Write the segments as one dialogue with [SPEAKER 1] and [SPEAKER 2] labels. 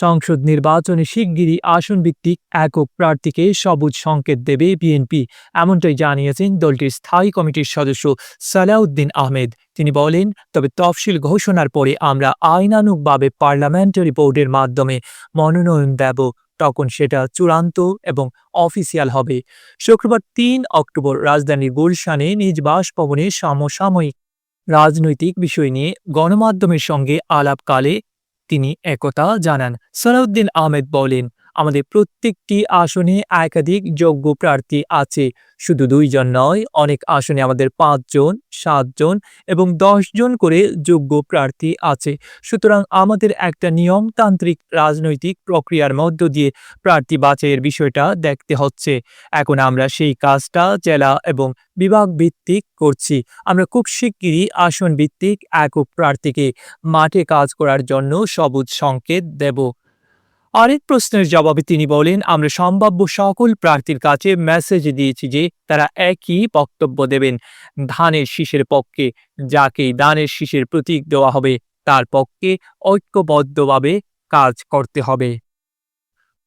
[SPEAKER 1] সংসদ নির্বাচনে শিগগিরই আসন ভিত্তিক একক প্রার্থীকে সবুজ সংকেত দেবে বিএনপি, এমনটাই জানিয়েছেন দলটির স্থায়ী কমিটির সদস্য সালাউদ্দিন আহমেদ। তিনি বলেন, তবে তফসিল ঘোষণার পরে আমরা আইনানুগভাবে পার্লামেন্টারি বোর্ডের মাধ্যমে মনোনয়ন দেব, তখন সেটা চূড়ান্ত এবং অফিসিয়াল হবে। শুক্রবার তিন অক্টোবর রাজধানীর গুলশানে নিজ বাসভবনে সমসাময়িক রাজনৈতিক বিষয় নিয়ে গণমাধ্যমের সঙ্গে আলাপকালে তিনি একতা জানান। সালাউদ্দিন আহমেদ বলেন আমাদের প্রত্যেকটি আসনে একাধিক যোগ্য প্রার্থী আছে। শুধু দুইজন নয়, অনেক আসনে আমাদের পাঁচজন, সাতজন এবং জন করে যোগ্য প্রার্থী আছে। সুতরাং আমাদের একটা নিয়মতান্ত্রিক রাজনৈতিক প্রক্রিয়ার মধ্য দিয়ে প্রার্থী বাছাইয়ের বিষয়টা দেখতে হচ্ছে। এখন আমরা সেই কাজটা জেলা এবং বিভাগ ভিত্তিক করছি। আমরা খুব শিগগিরই আসন ভিত্তিক একক প্রার্থীকে মাঠে কাজ করার জন্য সবুজ সংকেত দেব। আরেক প্রশ্নের জবাবে তিনি বলেন, আমরা সম্ভাব্য সকল প্রার্থীর কাছে মেসেজ দিয়েছি যে তারা একই বক্তব্য দেবেন। ধানের শীষের পক্ষে যাকে দানের শীষের প্রতীক দেওয়া হবে, তার পক্ষে ঐক্যবদ্ধভাবে কাজ করতে হবে।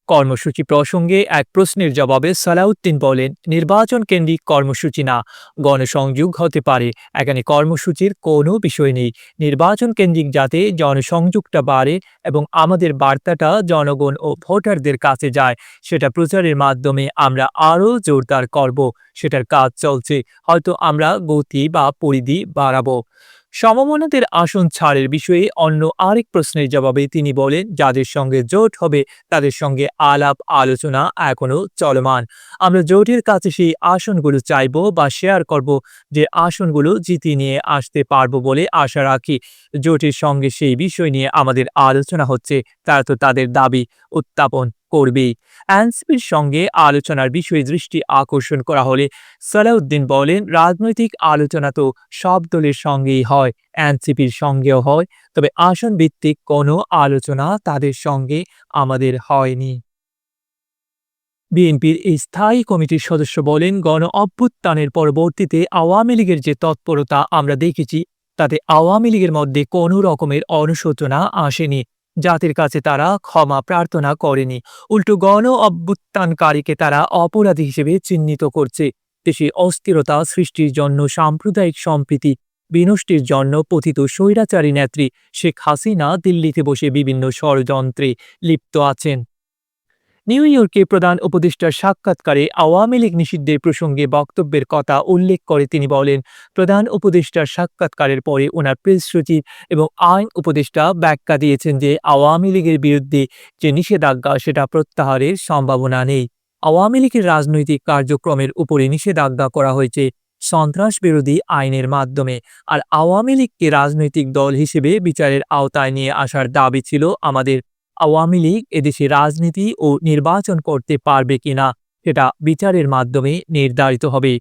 [SPEAKER 1] কর্মসূচি প্রসঙ্গে এক প্রশ্নের জবাবে সালাউদ্দিন বলেন, নির্বাচন কেন্দ্রিক কর্মসূচি না, গণসংযোগ হতে পারে। এখানে কর্মসূচির কোনো বিষয় নেই। নির্বাচন কেন্দ্রিক যাতে জনসংযোগটা বাড়ে এবং আমাদের বার্তাটা জনগণ ও ভোটারদের কাছে যায়, সেটা প্রচারের মাধ্যমে আমরা আরও জোরদার করব। সেটার কাজ চলছে। হয়তো আমরা গতি বা পরিধি বাড়াবো। সমমনাদের আসন ছাড়ের বিষয়ে অন্য আরেক প্রশ্নের জবাবে তিনি বলেন, যাদের সঙ্গে জোট হবে, তাদের সঙ্গে আলাপ আলোচনা এখনও চলমান। আমরা জোটের কাছে সেই আসনগুলো চাইব বা শেয়ার করব, যে আসনগুলো জিতে নিয়ে আসতে পারব বলে আশা রাখি। জোটের সঙ্গে সেই বিষয় নিয়ে আমাদের আলোচনা হচ্ছে। তারা তো তাদের দাবি, উত্থাপন। করবেই এনসিপির সঙ্গে আলোচনার বিষয়ে দৃষ্টি আকর্ষণ করা হলে সালাউদ্দিন বলেন, রাজনৈতিক আলোচনা তো সব দলের সঙ্গেই হয় এনসিপির সঙ্গেও হয়, তবে আসন ভিত্তিক কোনো আলোচনা তাদের সঙ্গে আমাদের হয়নি। বিএনপির এই স্থায়ী কমিটির সদস্য বলেন, গণ অভ্যুত্থানের পরবর্তীতে আওয়ামী লীগের যে তৎপরতা আমরা দেখেছি, তাতে আওয়ামী লীগের মধ্যে কোনো রকমের অনুশোচনা আসেনি। জাতির কাছে তারা ক্ষমা প্রার্থনা করেনি। উল্টো গণ অভ্যুত্থানকারীকে তারা অপরাধী হিসেবে চিহ্নিত করছে। দেশে অস্থিরতা সৃষ্টির জন্য সাম্প্রদায়িক সম্প্রীতি বিনষ্টির জন্য পথিত স্বৈরাচারী নেত্রী শেখ হাসিনা দিল্লিতে বসে বিভিন্ন ষড়যন্ত্রে লিপ্ত আছেন। নিউ ইয়র্কে প্রধান উপদেষ্টার সাক্ষাৎকারে আওয়ামী লীগ নিষিদ্ধের প্রসঙ্গে বক্তব্যের কথা উল্লেখ করে তিনি বলেন, প্রধান উপদেষ্টার সাক্ষাৎকারের পরে ওনার প্রেস সচিব এবং আইন উপদেষ্টা ব্যাখ্যা দিয়েছেন যে আওয়ামী লীগের বিরুদ্ধে যে নিষেধাজ্ঞা, সেটা প্রত্যাহারের সম্ভাবনা নেই। আওয়ামী লীগের রাজনৈতিক কার্যক্রমের উপরে নিষেধাজ্ঞা করা হয়েছে সন্ত্রাস বিরোধী আইনের মাধ্যমে। আর আওয়ামী লীগকে রাজনৈতিক দল হিসেবে বিচারের আওতায় নিয়ে আসার দাবি ছিল আমাদের আওয়ামী লীগ এদেশে রাজনীতি ও নির্বাচন করতে পারবে কিনা সেটা বিচারের মাধ্যমে নির্ধারিত হবে।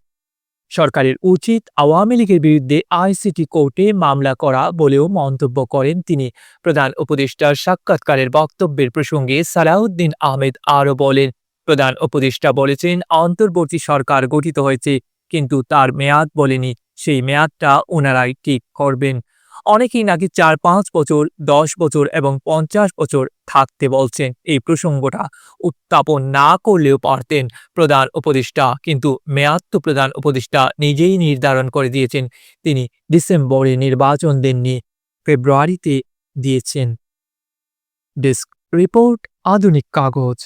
[SPEAKER 1] সরকারের উচিত আওয়ামী লীগের বিরুদ্ধে আইসিটি কোর্টে মামলা করা বলেও মন্তব্য করেন তিনি। প্রধান উপদেষ্টার সাক্ষাৎকারের বক্তব্যের প্রসঙ্গে সালাউদ্দিন আহমেদ আরও বলেন, প্রধান উপদেষ্টা বলেছেন, অন্তর্বর্তী সরকার গঠিত হয়েছে, কিন্তু তার মেয়াদ বলেনি। সেই মেয়াদটা ওনারাই ঠিক করবেন। অনেকেই নাকি চার পাঁচ বছর, দশ বছর এবং পঞ্চাশ বছর থাকতে বলছেন। এই প্রসঙ্গটা উত্থাপন না করলেও পারতেন প্রধান উপদেষ্টা। কিন্তু মেয়াদ তো প্রধান উপদেষ্টা নিজেই নির্ধারণ করে দিয়েছেন। তিনি ডিসেম্বরে নির্বাচন দেননি, ফেব্রুয়ারিতে দিয়েছেন। ডেস্ক রিপোর্ট, আধুনিক কাগজ।